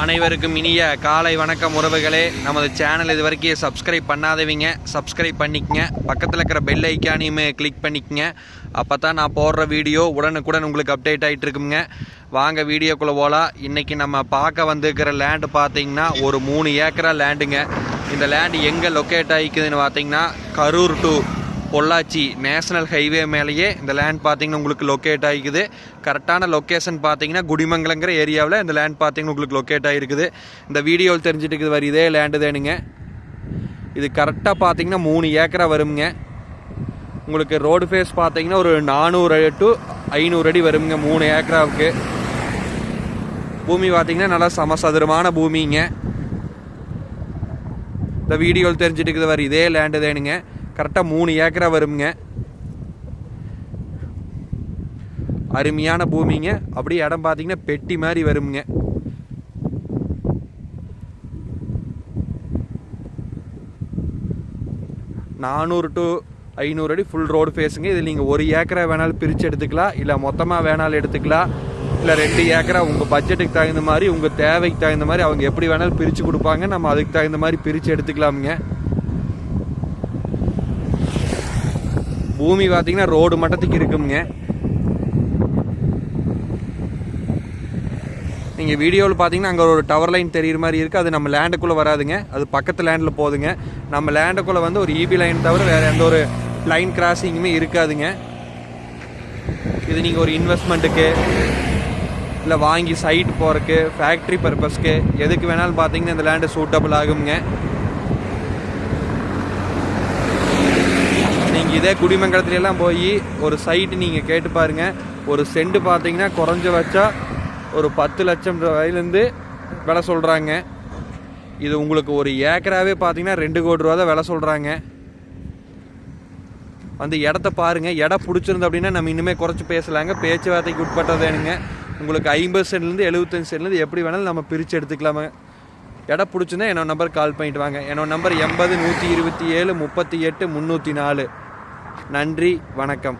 அனைவருக்கும் இனிய காலை வணக்கம் உறவுகளே. நமது சேனல் இது வரைக்கும் சப்ஸ்கிரைப் பண்ணாதவங்க. சப்ஸ்கிரைப் பண்ணிக்கங்க. பக்கத்தில் இருக்கிற பெல் ஐக்கானையுமே கிளிக் பண்ணிக்கங்க. அப்போ தான் நான் போடுற வீடியோ உடனுக்குடன் உங்களுக்கு அப்டேட் ஆகிட்டு இருக்குங்க. வாங்க வீடியோக்குள்ளே போகலாம் இன்றைக்கி நம்ம பார்க்க வந்துருக்கிற லேண்டு பார்த்தீங்கன்னா ஒரு மூணு ஏக்கரா லேண்டுங்க இந்த லேண்டு எங்கே லொக்கேட் ஆகிக்குதுன்னு பார்த்தீங்கன்னா Karur to Pollachi national highway மேலேயே இந்த லேண்ட் பார்த்தீங்கன்னா உங்களுக்கு லொக்கேட் ஆகிக்குது. கரெக்டான லொக்கேஷன் பார்த்தீங்கன்னா குடிமங்கலங்கிற ஏரியாவில் இந்த லேண்ட் பார்த்தீங்கன்னா உங்களுக்கு லொக்கேட் ஆகிருக்குது. இந்த வீடியோவில் தெரிஞ்சுட்டு இருக்குது வர இதே லேண்டு தானுங்க. இது கரெக்டாக பார்த்தீங்கன்னா மூணு ஏக்கரா வருங்க உங்களுக்கு ரோடு ஃபேஸ் பார்த்தீங்கன்னா ஒரு நானூறு டு ஐநூறு அடி வருங்க மூணு ஏக்கராவுக்கு. பூமி பார்த்தீங்கன்னா நல்லா சமசதுரமான பூமிங்க. இந்த வீடியோவில் தெரிஞ்சுட்டு இருக்குது வர இதே லேண்டு தானுங்க. கரெக்டாக மூணு ஏக்கரா வருங்க அருமையான பூமிங்க. அப்படியே இடம் பார்த்தீங்கன்னா பெட்டி மாதிரி வருங்க நானூறு டு ஐநூறு அடி ஃபுல் ரோடு ஃபேஸுங்க இதில் நீங்கள் ஒரு ஏக்கரா வேணாலும் பிரித்து எடுத்துக்கலாம். இல்லை மொத்தமாக வேணாலும் எடுத்துக்கலாம். இல்லை ரெண்டு ஏக்கரா உங்கள் பட்ஜெட்டுக்கு தகுந்த மாதிரி உங்கள் தேவைக்கு தகுந்த மாதிரி அவங்க எப்படி வேணாலும் பிரித்து கொடுப்பாங்க. நம்ம அதுக்கு தகுந்த மாதிரி பிரித்து எடுத்துக்கலாமுங்க. பூமி பார்த்தீங்கன்னா ரோடு மட்டத்துக்கு இருக்குங்க நீங்கள் வீடியோவில் பார்த்தீங்கன்னா அங்கே ஒரு டவர் லைன் தெரிகிற மாதிரி இருக்குது அது நம்ம லேண்டுக்குள்ளே வராதுங்க. அது பக்கத்து லேண்டில் போகுதுங்க. நம்ம லேண்டுக்குள்ளே வந்து ஒரு இபி லைன் தவிர வேறு எந்த ஒரு லைன் கிராசிங்குமே இருக்காதுங்க. இது நீங்கள் ஒரு இன்வெஸ்ட்மெண்ட்டுக்கு இல்லை வாங்கி சைட் போகிறக்கு ஃபேக்ட்ரி பர்பஸ்க்கு எதுக்கு வேணாலும் பார்த்தீங்கன்னா இந்த லேண்டு சூட்டபிள் ஆகுங்க நீங்கள் இதே குடிமங்கலத்துலலாம் போய் ஒரு சைட்டு நீங்கள் கேட்டு பாருங்கள் ஒரு செண்டு பார்த்தீங்கன்னா குறைஞ்ச வச்சா ஒரு பத்து லட்சம் ரூபாயிலேருந்து விலை சொல்கிறாங்க இது உங்களுக்கு ஒரு ஏக்கராகவே பார்த்தீங்கன்னா ரெண்டு கோடி ரூபா தான் விலை சொல்கிறாங்க வந்து இடத்த பாருங்கள் இடம் பிடிச்சிருந்து அப்படின்னா நம்ம இன்னுமே குறைச்சி பேசலாங்க. பேச்சுவார்த்தைக்கு உட்பட்டதேனுங்க உங்களுக்கு ஐம்பது சென்ட்லேருந்து எழுபத்தஞ்சு சென்ட்லேருந்து எப்படி வேணாலும் நம்ம பிரித்து எடுத்துக்கலாமா. இடம் பிடிச்சிருந்தா என்னோட நம்பர் கால் பண்ணிட்டு வாங்க. என்னோட நம்பர் எண்பது நூற்றி இருபத்தி ஏழு முப்பத்தி எட்டு முந்நூற்றி நாலு. நன்றி வணக்கம்.